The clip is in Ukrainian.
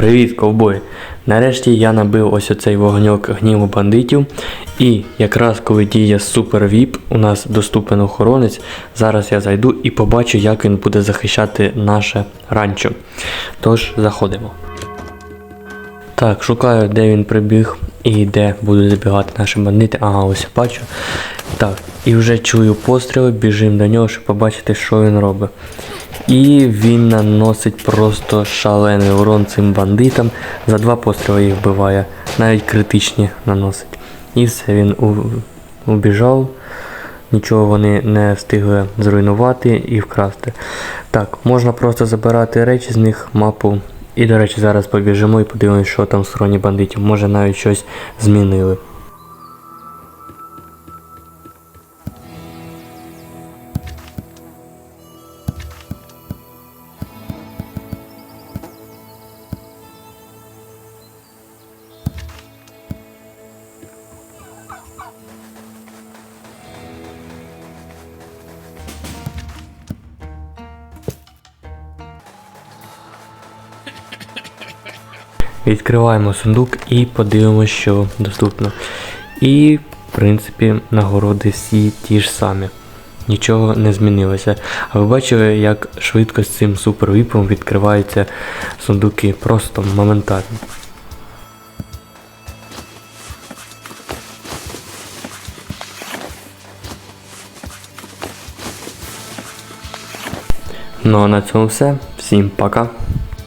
Привіт, ковбой! Нарешті я набив ось оцей вогньок гніву бандитів. І якраз коли діє супер віп, у нас доступен охоронець. Зараз я зайду і побачу, як він буде захищати наше ранчо. Тож заходимо. Так, шукаю, де він прибіг і де будуть забігати наші бандити. Ага, ось бачу. Так, і вже чую постріли, біжимо до нього, щоб побачити, що він робить. І він наносить просто шалений урон цим бандитам. За два постріли їх вбиває, навіть критичні наносить. І все, він убіжав. Нічого вони не встигли зруйнувати і вкрасти. Так, можна просто забирати речі з них, мапу. І, до речі, зараз побіжимо і подивимось, що там в стороні бандитів. Може навіть щось змінили. Відкриваємо сундук і подивимося, що доступно. І, в принципі, нагороди всі ті ж самі. Нічого не змінилося. А ви бачили, як швидко з цим супервіпом відкриваються сундуки просто моментально. Ну а на цьому все. Всім пока.